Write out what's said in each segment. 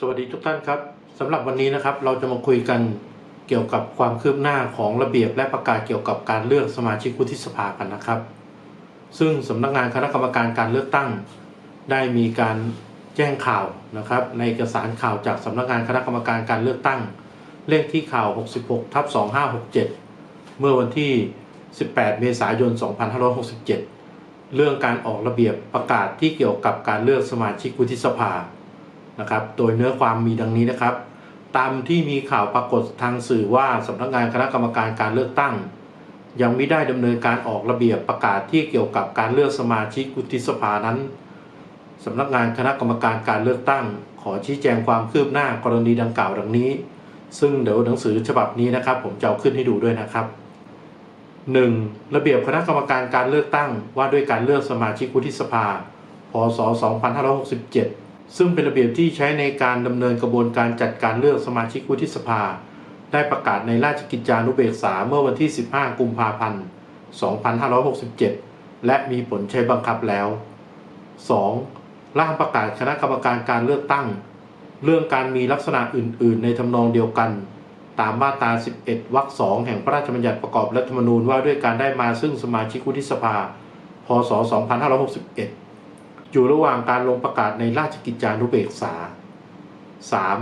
สวัสดีทุกท่านครับสำหรับวันนี้นะครับเราจะมาคุยกันเกี่ยวกับความคืบหน้าของระเบียบและประกาศเกี่ยวกับการเลือกสมาชิกวุฒิสภากันนะครับ ซึ่งสำนักงานคณะกรรมการการเลือกตั้ง ได้มีการแจ้งข่าวนะครับ ในเอกสารข่าวจากสำนักงานคณะกรรมการการเลือกตั้ง เลขที่ข่าว 66ทับ2567 เมื่อวันที่ 18 เมษายน 2567 เรื่องการออกระเบียบประกาศที่เกี่ยวกับการเลือกสมาชิกวุฒิสภา นะครับ โดยเนื้อความมีดังนี้นะครับ ตามที่มีข่าวปรากฏทางสื่อว่าสำนักงานคณะกรรมการการเลือกตั้ง ยังไม่ได้ดำเนินการออกระเบียบประกาศที่เกี่ยวกับการเลือกสมาชิกวุฒิสภานั้นสำนักงานคณะกรรมการการเลือกตั้ง ขอชี้แจงความคืบหน้ากรณีดังกล่าวดังนี้ ซึ่งเดี๋ยวหนังสือฉบับนี้นะครับ ผมจะเอาขึ้นให้ดูด้วยนะครับ 1. ระเบียบคณะกรรมการการเลือกตั้งว่าด้วยการเลือกสมาชิกวุฒิสภา พศ 2567 ซึ่งเป็นระเบียบที่ใช้ในการดำเนินกระบวนการจัดการเลือกสมาชิกวุฒิสภา ได้ประกาศในราชกิจจานุเบกษาเมื่อวันที่ 15 กุมภาพันธ์ 2567 และมีผลใช้บังคับแล้ว 2. ร่างประกาศคณะกรรมการการเลือกตั้ง เรื่องการมีลักษณะอื่น ๆ ในทำนองเดียวกัน ตามมาตรา 11 วรรคสองแห่งพระราชบัญญัติประกอบรัฐธรรมนูญว่าด้วยการได้มาซึ่งสมาชิกวุฒิสภา พศ 2561 อยู่ระหว่างการลงประกาศในราชกิจจานุเบกษา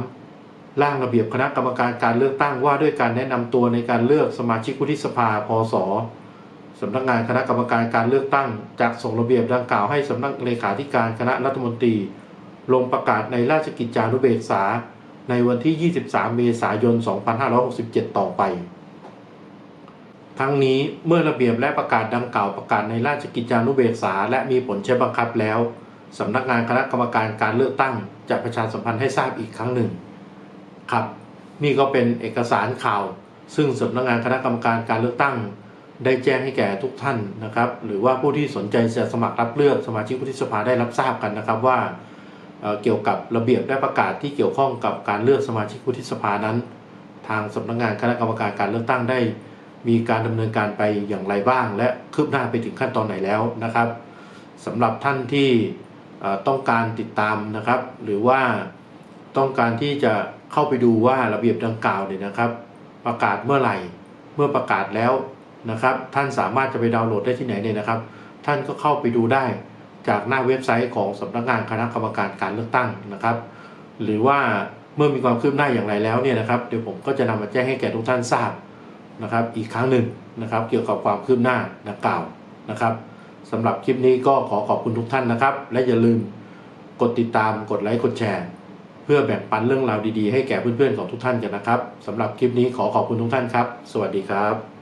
3. ร่างระเบียบคณะกรรมการการเลือกตั้งว่าด้วยการแนะนำตัวในการเลือกสมาชิกวุฒิสภาพศสำนักงานคณะกรรมการการเลือกตั้งจะส่งระเบียบดังกล่าวให้สำนักเลขาธิการคณะรัฐมนตรี ลงประกาศในราชกิจจานุเบกษา ในวันที่ 23 เมษายน 2567 ต่อไป ทั้งนี้เมื่อระเบียบและประกาศดังกล่าวประกาศในราชกิจจานุเบกษา และมีผลใช้บังคับแล้ว สำนักงานคณะกรรมการการเลือกตั้งจะประชาสัมพันธ์ให้ทราบอีกครั้งหนึ่งครับ นี่ก็เป็นเอกสารข่าว ซึ่งสำนักงานคณะกรรมการการเลือกตั้ง ได้แจ้งให้แก่ทุกท่านนะครับ หรือว่าผู้ที่สนใจจะสมัครรับเลือกสมาชิกวุฒิสภาได้รับทราบกันนะครับว่าเเกี่ยวกับระเบียบและประกาศที่เกี่ยวข้องกับการเลือกสมาชิกวุฒิสภานั้น ทางสำนักงานคณะกรรมการการเลือกตั้งได้ มีการดำเนินการไปอย่างไรบ้าง และคืบหน้าไปถึงขั้นตอนไหนแล้วนะครับสำหรับท่านที่ ต้องการติดตามนะครับ หรือว่าต้องการที่จะเข้าไปดูว่าระเบียบดังกล่าวเนี่ยนะครับ ประกาศเมื่อไหร่เมื่อประกาศแล้วนะครับ ท่านสามารถจะไปดาวน์โหลดได้ที่ไหนเนี่ยนะครับ ท่านก็เข้าไปดูได้จากหน้าเว็บไซต์ของสำนักงานคณะกรรมการการเลือกตั้งนะครับ หรือว่าเมื่อมีความคืบหน้าอย่างไรแล้วเนี่ยนะครับ เดี๋ยวผมก็จะนำมาแจ้งให้แก่ทุกท่านทราบนะครับ อีกครั้งหนึ่งนะครับ เกี่ยวกับความคืบหน้าดังกล่าวนะครับ สำหรับคลิปนี้ก็ขอขอบคุณทุกท่านนะครับ และอย่าลืมกดติดตามกดไลค์กดแชร์ เพื่อแบ่งปันเรื่องราวดีๆ ให้แก่เพื่อนๆของทุกท่านกันนะครับสำหรับคลิปนี้ขอขอบคุณทุกท่านครับ สวัสดีครับ